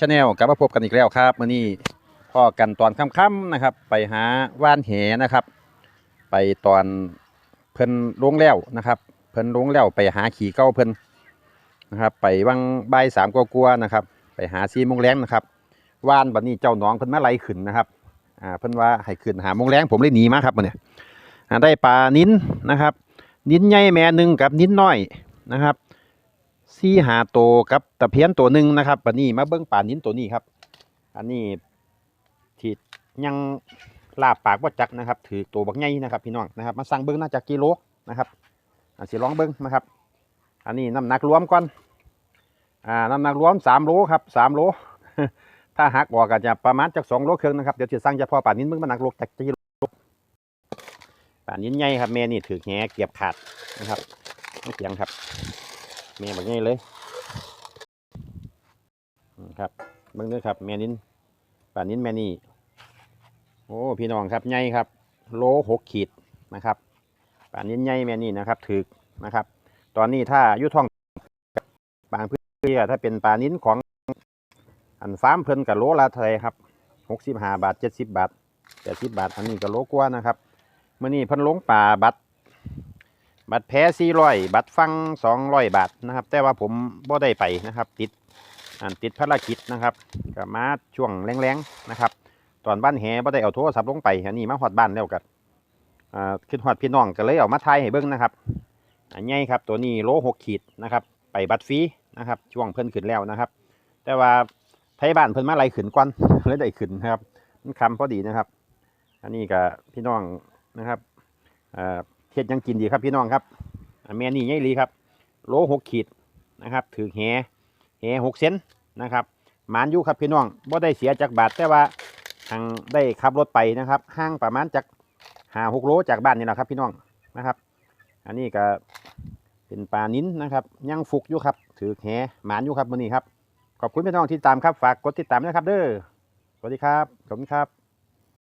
ชาแนลกลับมาพบกันอีกแล้วครับมื่อนี้พ่อกันตอนค่ำๆนะครับ ไปหาว่านแหนะครับ ไปตอนเพิ่นลงแล้วนะครับ เพิ่นลงแล้วไปหาขี่เก้าเพิ่นนะครับ ไปวังใบสามกลัวๆนะครับ ไปหาซีมงแรงนะครับว่านบัดนี้เจ้าน้องเพิ่นมาไหลขึ้นนะครับอ่าเพิ่นว่าให้ขึ้นหามงแรงผมเลยหนีมาครับมื่อนี้ได้ปลานิ้นนะครับ นิ้นใหญ่แม่หนึ่งกับนิ้นน้อยนะครับ ซี่หาโตวกับตะเพียนตัวหนึ่งนะครับบัดนี้มาเบิ้งป่านิ้นตัวนี้ครับ อันนี้ที่ยังลาบปากว่าจักนะครับ ถือตัวบักใหญ่นะครับพี่น้องนะครับ มาสั่งเบิ้งน่าจะกิโลนะครับอ่าสิลองเบิ้งนะครับ อันนี้น้ำหนักรวมก่อนอ่าน้ำหนักรวมสามโลครับสามโลถ้าหักออกก็จะประมาณจากสองโลครึ่งนะครับเดี๋ยวจะสั่งเฉพาะป่านิ้นเบิ้งมันหนักโลจากกิโลป่านิ้นใหญ่ครับแม่นี่ถือแหเกียบขาดนะครับไม่เสียงครับ แม่แบบนี้เลยครับเบิ่งเด้อครับแม่นินป่านินแม่นี่โอ้พี่น้องครับใหญ่ครับ โลหกขีดนะครับป่านินใหญ่แม่นี่นะครับถึกนะครับ ตอนนี้ถ้ายุท้องบางพื้นที่ถ้าเป็นป่านินของอันฟาร์มเพิ่นกับโลละเท่าไหรครับหกสิบห้าบาทเจ็ดสิบบาทแปดสิบบาทอันนี้ก็โลกว่านะครับเมื่อนี้เพิ่นลงป่าบัตร บัตรแพ้สี่ร้อยบัตรฟังสองร้อยบาทนะครับ แต่ว่าผมบ่ได้ไปนะครับติดอันติดภารกิจนะครับก็มาช่วงแรงๆนะครับ ตอนบ้านแหบ่ได้เอาโทรศัพท์ลงไปอันนี้มาฮอดบ้านแล้วกันอ่าขึ้นฮอดพี่น้องก็เลยเอามาถ่ายให้เบิ่งนะครับอันใหญ่ครับตัวนี้โลหกขีดนะครับ ไปบัตรฟรีนะครับ ช่วงเพิ่นขึ้นแล้วนะครับ แต่ว่าไทยบ้านเพิ่นมาไล่ขึ้นก่อนเลยได้ขึ้นนะครับมันคำพอดีนะครับ อันนี้ก็พี่น้องนะครับอ่า เฮ็ดยังกินดีครับพี่น้องครับอ่าแม่นี่ใหญ่ลีครับ โลหกขีดนะครับ ถือแหแหหกเซนนะครับหมานอยู่ครับพี่น้องบ่ได้เสียจากบาทแต่ว่าทางได้ขับรถไปนะครับห่างประมาณจากหาหกโลจากบ้านนี่แหละครับพี่น้องนะครับ อันนี้ก็เป็นปลานิ้นนะครับยังฟุกอยู่ครับ ถือแหหมานอยู่ครับมื้อนี้ครับ ขอบคุณพี่น้องที่ตามครับฝากกดติดตามนะครับ เด้อสวัสดีครับขอบคุณครับ